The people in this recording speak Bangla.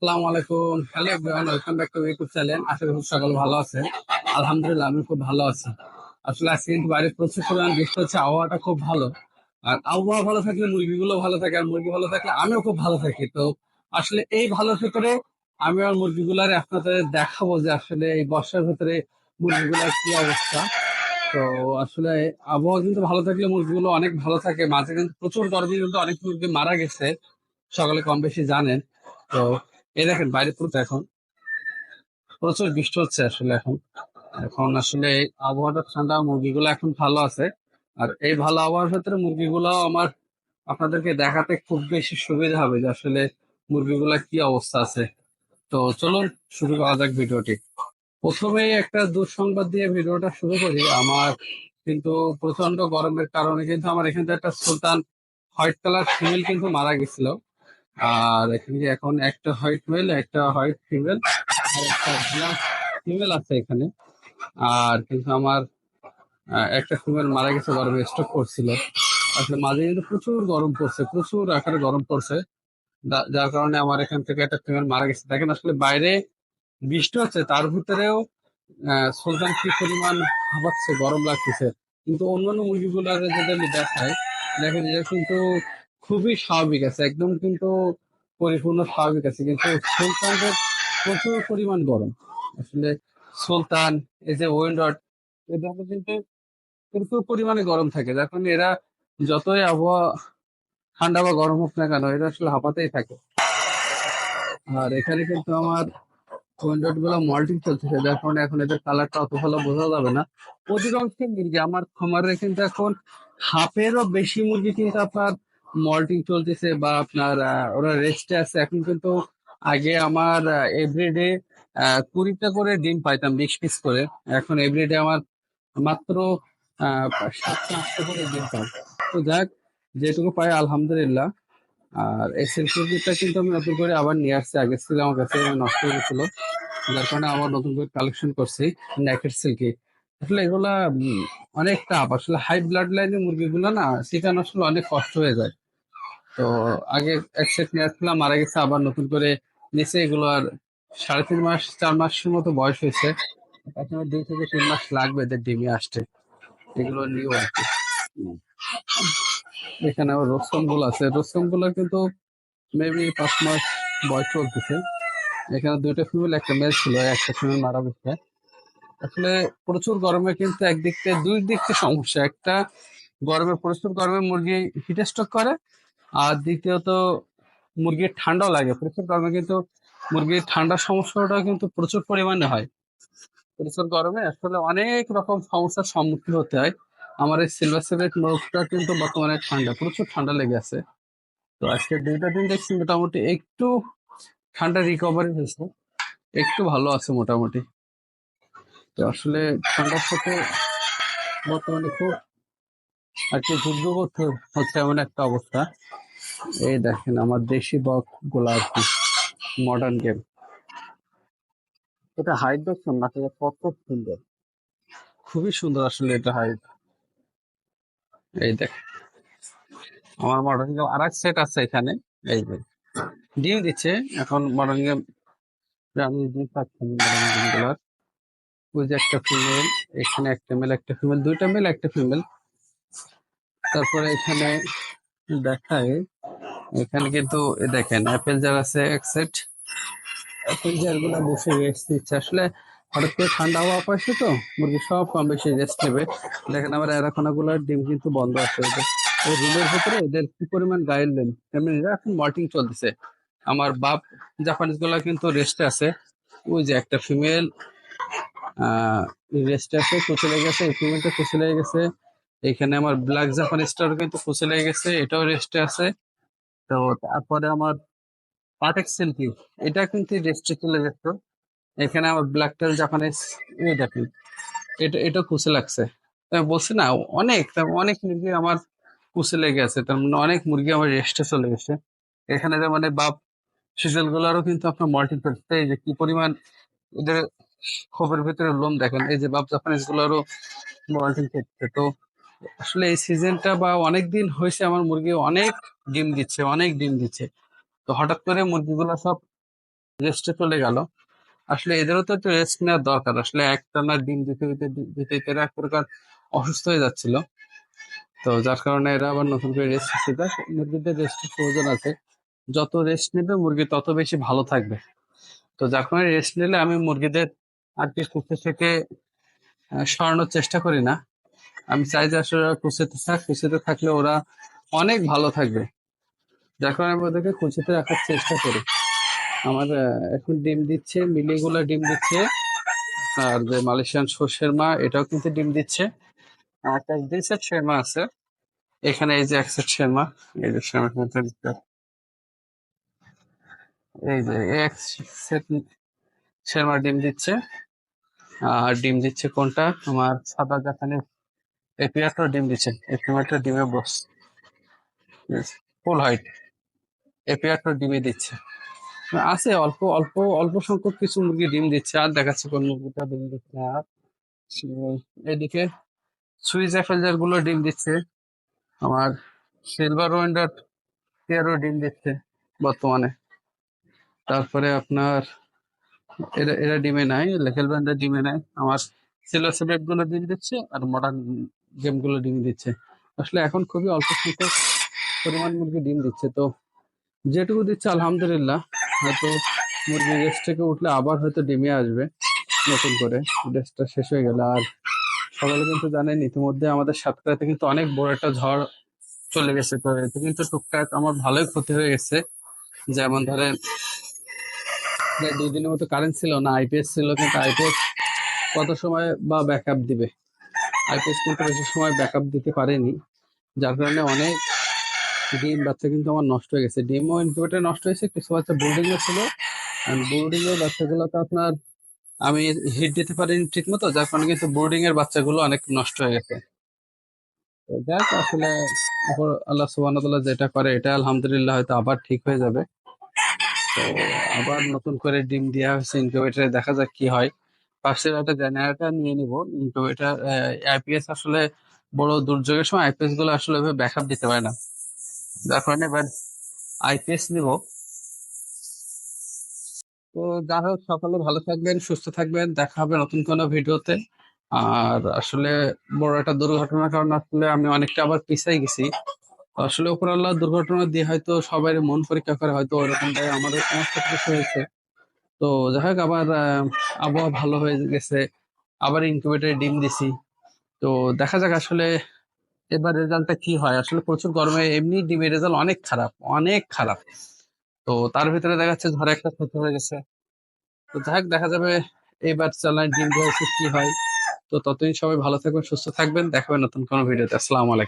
আসসালামু আলাইকুম। Hello everyone welcome back to YouTube channel আশা করি সকল ভালো আছে আলহামদুলিল্লাহ, আমি খুব ভালো আছি। আসলে আজকে কিন্তু বাইরে প্রচুর পরিমাণ বৃষ্টি হচ্ছে, আবহাওয়াটা খুব ভালো। আর আবহাওয়া ভালো থাকলে মুরগিগুলো ভালো থাকে, আর মুরগি ভালো থাকলে আমিও খুব ভালো থাকি। তো আসলে এই ভালো ভিতরে আমি আর মুরগিগুলার আপনাদের দেখাবো যে আসলে এই বর্ষার ভিতরে মুরগিগুলার কি অবস্থা। তো আসলে আবহাওয়া কিন্তু ভালো থাকলে মুরগিগুলো অনেক ভালো থাকে। মাঝে কিন্তু প্রচুর গরমে কিন্তু অনেক মুরগি মারা গেছে। সকলে কম বেশি জানেন। তো এই দেখেন বাইরে পুরো এখন। প্রচুর বৃষ্টি হচ্ছে আসলে এখন। এখন আসলে আবহাওয়াটা ঠান্ডা, মুরগিগুলো এখন ভালো আছে। আর এই ভালো আবহাওয়ার ক্ষেত্রে মুরগিগুলো আমার আপনাদেরকে দেখাতে খুব বেশি সুবিধা হবে যে আসলে মুরগিগুলা কি অবস্থা আছে। তো চলুন শুরু করা যাক ভিডিওটি। প্রথমেই একটা দুঃসংবাদ দিয়ে ভিডিওটা শুরু করি। আমার কিন্তু প্রচণ্ড গরমের কারণে কিন্তু আমার এখান একটা সুলতান হোয়াইট কালার ফিমেল কিন্তু মারা গেছিল। আর এখানে এখন একটা হোয়াইট মেল একটা হোয়াইট ফিমেল আর একটা ব্ল্যাক ফিমেল আছে এখানে। আর কিন্তু আমার একটা ফিমেল মারা গেছে গরমে স্টক করছিল। আসলে মাঝে কিন্তু প্রচুর গরম পড়ছে, প্রচুর আকারে গরম পড়ছে। যার কারণে আমার এখান থেকে একটা ফিমেল মারা গেছে। দেখেন আসলে বাইরে বৃষ্টি হচ্ছে, তার ভিতরেও সুলতান কি পরিমাণ হাঁপাচ্ছে, গরম লাগতেছে। কিন্তু অন্যান্য মুরগিগুলো যদি আমি দেখাই, দেখেন এটা কিন্তু খুবই স্বাভাবিক আছে, একদম কিন্তু পরিপূর্ণ স্বাভাবিক আছে, কিন্তু সুলতানদের প্রচুর পরিমাণ গরম। আসলে সুলতান, এই যে ওয়েন্ডট এদের কিন্তু প্রচুর পরিমাণে গরম থাকে কারণে এরা যতই আবহাওয়া ঠান্ডা বা গরম হোক না কেন, এরা আসলে হাঁপাতেই থাকে। আর এখানে কিন্তু আমার উইন্ডোটগুলো মল্টিং চলতেছে, যার কারণে এখন এদের কালারটা অত ভালো বোঝা যাবে না। অধিকাংশ মুরগি, আমার খামারে কিন্তু এখন হাফেরও বেশি মুরগি কিন্তু আপনার মল্টিং চলতেছে বা আপনার ওরা রেস্টে আছে। এখন কিন্তু আগে আমার এভরিডে কুড়িটা করে ডিম পাইতাম, বিশ পিস করে। এখন এভরিডে আমার মাত্র সাতটা, আটটা করে ডিম পাই। তো যাক, যেটুকু পাই, আলহামদুলিল্লাহ। আর এই সিল্কিটা কিন্তু আমি নতুন করে আবার নিয়ে আসছি। আগে ছিল আমার কাছে, নষ্ট হয়ে গেছিল। যার কারণে আবার নতুন করে কালেকশন করছি নেকেট সিল্কি আসলে এগুলা অনেক টাপ আসলে হাই ব্লাড লাইনের মুরগিগুলো না সেখানে আসলে অনেক কষ্ট হয়ে যায়। তো আগে এক সেট নিয়ে আসছিলাম, মারা গেছে, আবার নতুন করে নিচে এগুলো আর সাড়ে তিন মাস, চার মাসের মতো বয়স হয়েছে। এখন দুই থেকে তিন মাস লাগবে এদের ডিমে আসতে। এগুলো নিয়েও আর কি। এখানে আবার রোস্তমগুলো আছে। রোস্তমগুলো কিন্তু মেবি পাঁচ মাস বয়স চলতেছে। এখানে দুইটা ফিমেল একটা মেল ছিল, একটা ফিমেল মারা গেছে। আসলে প্রচুর গরমে কিন্তু একদিক থেকে দুই দিক থেকে সমস্যা। একটা গরমে, প্রচুর গরমে মুরগি হিট স্ট্রোক করে, আর দ্বিতীয়ত মুরগির ঠান্ডা লাগে। প্রচুর গরমে কিন্তু মুরগির ঠান্ডার সমস্যাটা কিন্তু প্রচুর পরিমাণে হয়। প্রচুর গরমে আসলে অনেক রকম সমস্যার সম্মুখীন হতে হয়। আমার এই সিলভার সিলেট মোরগটা কিন্তু বর্তমানে ঠান্ডা, প্রচুর ঠান্ডা লেগে আছে। তো আজকে দুইটা দিন দেখছি, মোটামুটি একটু ঠান্ডা রিকভারি হয়েছে। একটু ভালো আছে মোটামুটি। তো আসলে ঠান্ডার সাথে বর্তমানে খুব আর কি যুদ্ধ করতে হচ্ছে এমন একটা অবস্থা। এই দেখেন আমার দেশি বকগুলা আর কি মডার্ন গেম এটা হাইট দেখছেন না এটা কত সুন্দর? খুবই সুন্দর আসলে এটা হাইট এই দেখ আমার মডার্ন গেম আর এক সেট আছে এখানে এই যে। ডিম দিচ্ছে এখন মডার্ন গেম আমি ডিম পাচ্ছি মডার্ন গেমগুলার। ওই যে একটা ফিমেল এখানে একটা মেল একটা ফিমেল দুইটা মেল একটা ফিমেল তারপরে এখানে দেখায়, এখানে কিন্তু দেখেন অ্যাপেল জার আছে এক সেট অ্যাপেল জারগুলা বসে রেস্ট দিচ্ছে। আসলে হঠাৎ করে ঠান্ডা হওয়া পাইছে তো, মুরগি সব কম বেশি রেস্ট নেবে। দেখেন আবার এরাখোনা গুলার ডিম কিন্তু বন্ধ আছে। ওই রুমের ভিতরে এদের কি পরিমাণ গায়ের লেন? এরা এখন মল্টিং চলতেছে। আমার বাপ জাপানিজগুলা কিন্তু রেস্টে আছে। ওই যে একটা ফিমেল রেস্টে আছে কুচে লেগে গেছে ফিমেলটা কুচে লেগে গেছে। এখানে আমার ব্ল্যাক জাপানিজটার কিন্তু কুচে লেগে গেছে, এটাও রেস্টে আছে। তো তারপরে আমার পাটেক সিল্কি এটা কিন্তু রেস্টে চলে যেত এখানে আমার ব্ল্যাক টেল জাপানিজ এই দেখেন, এটা এটা কুচে লাগছে। বলছি না, অনেক মানে অনেক মুরগি আমার কুচে লেগে আছে, তার মানে অনেক মুরগি আমার রেস্টে চলে গেছে। এখানে মানে বাপ, সিজল গুলারও কিন্তু আপনার মাল্টিপল এই যে কি পরিমাণ এদের খোপের ভিতরে লোম দেখেন। এই যে বাপ জাপানিজ গুলারও মাল্টিং করছে তো আসলে এই সিজনটা বা অনেক দিন হয়েছে আমার মুরগি অনেক ডিম দিচ্ছে, অনেক ডিম দিচ্ছে। তো হঠাৎ করে মুরগিগুলো সব রেস্টে চলে গেল। আসলে এদেরও তো একটু রেস্ট নেওয়ার দরকার। আসলে একটানা ডিম দিতে দিতে দিতে দিতে এক প্রকার অসুস্থ হয়ে যাচ্ছিল। তো যার কারণে এরা আবার নতুন করে রেস্ট দেখ মুরগিদের রেস্টের প্রয়োজন আছে। যত রেস্ট নেবে মুরগি তত বেশি ভালো থাকবে। তো যার কারণে রেস্ট নিলে আমি মুরগিদের আর কি কুচে থেকে সরানোর চেষ্টা করি না। আমি চাই যে আসলে ওরা থাক কুচেতে থাকলে ওরা অনেক ভালো থাকবে। যার আমি ওদেরকে কুচিতে রাখার চেষ্টা করি। আমার এখন ডিম দিচ্ছে, মিলিগুলো ডিম দিচ্ছে। আর যে মালয়েশিয়ান সর্ষের মা, এটাও কিন্তু ডিম দিচ্ছে। আমার কাছে দুই সেট শেরমা আছে। এখানে এই যে এক সেট শেরমা এই যে শেরমা। এই যে এক সেট শেরমা ডিম দিচ্ছে। আর ডিম দিচ্ছে কোনটা? তোমার সাদা জাপানের এপিয়াটা ডিম দিচ্ছে। এপিয়াটা ডিমে বস ফুল হাইট এপিয়াটা ডিমে দিচ্ছে। আছে, অল্প অল্প অল্প সংখ্যক কিছু মুরগি ডিম দিচ্ছে। আর দেখাচ্ছে কোন মুরগিটা ডিম দিচ্ছে আর এদিকে সুইজ অ্যাফেলজারগুলো ডিম দিচ্ছে। আমার সিলভার ওয়েন্ডার পেয়ারও ডিম দিচ্ছে বর্তমানে। তারপরে আপনার এরা এরা ডিমে নাই লেকেল ব্যান্ডের ডিমে নাই। আমার সিলভার সেভেকগুলো ডিম দিচ্ছে আর মডার্ন গেমগুলো ডিম দিচ্ছে। আসলে এখন খুবই অল্প সংখ্যক পরিমাণ মুরগি ডিম দিচ্ছে। তো যেটুকু দিচ্ছে আলহামদুলিল্লাহ। হয়তো মুরগি রেস্ট থেকে উঠলে আবার হয়তো ডিমে আসবে নতুন করে। রেস্টটা শেষ হয়ে গেলে। আর সকালে কিন্তু জানেন ইতিমধ্যে আমাদের সাতটাতে কিন্তু অনেক বড় একটা ঝড় চলে গেছে। তো এতে কিন্তু টুকটাক আমার ভালোই ক্ষতি হয়ে গেছে। যেমন ধরেন যে দুই দিনের মতো কারেন্ট ছিল না আইপিএস ছিল কিন্তু আইপিএস কত সময় বা ব্যাকআপ দিবে? আইপিএস কিন্তু বেশি সময় ব্যাকআপ দিতে পারেনি, যার কারণে অনেক ডিম, বাচ্চা কিন্তু আমার নষ্ট হয়ে গেছে। ডিমও ইনকিউবেটার নষ্ট হয়েছে, কিছু বাচ্চা বোর্ডিং এ ছিল। বোর্ডিং এর বাচ্চাগুলো তো আপনার, আমি হিট দিতে পারিনি ঠিক মতো যার কারণে কিন্তু বোর্ডিং এর বাচ্চাগুলো অনেক নষ্ট হয়ে গেছে। দেখ আসলে আল্লাহ সুবহানাহু যেটা করে, এটা আলহামদুলিল্লাহ হয়তো আবার ঠিক হয়ে যাবে। তো আবার নতুন করে ডিম দেওয়া হয়েছে ইনকিউবেটারে দেখা যাক কি হয়। পাশের একটা জেনারেটর নিয়ে নিব। ইনকিউবেটার আইপিএস আসলে বড় দুর্যোগের সময় আইপিএসগুলো আসলে ব্যাকআপ দিতে পারে না। যার কারণে এবার আইপিএস নিব। তো যা হোক, সকালে ভালো থাকবেন, সুস্থ থাকবেন। দেখা হবে নতুন কোনো ভিডিওতে। আর আসলে বড় একটা দুর্ঘটনার কারণে আসলে আমি অনেকটা আবার পিছাই গেছি। আসলে উপর আল্লাহ দুর্ঘটনা দিয়ে হয়তো সবাই মন পরীক্ষা করে হয়তো ওরকমটাই আমাদের সাথে কিছু হয়েছে। তো যাই হোক, আবার আবহাওয়া ভালো হয়ে গেছে। আবার ইনকিউবেটরে ডিম দিছি। তো দেখা যাক আসলে এবার রেজাল্টটা কি হয়। আসলে প্রচুর গরমে এমনি ডিমের রেজাল্ট অনেক খারাপ অনেক খারাপ। তো তার ভিতরে দেখা যাচ্ছে ঝড়ে একটা ক্ষতি হয়ে গেছে। তো যাই দেখা যাবে এবার চালান ডিম দেওয়া কি হয়। তো ততদিন সবাই ভালো থাকবেন, সুস্থ থাকবেন। দেখাবেন নতুন কোনো ভিডিওতে। আসসালামু আলাইকুম।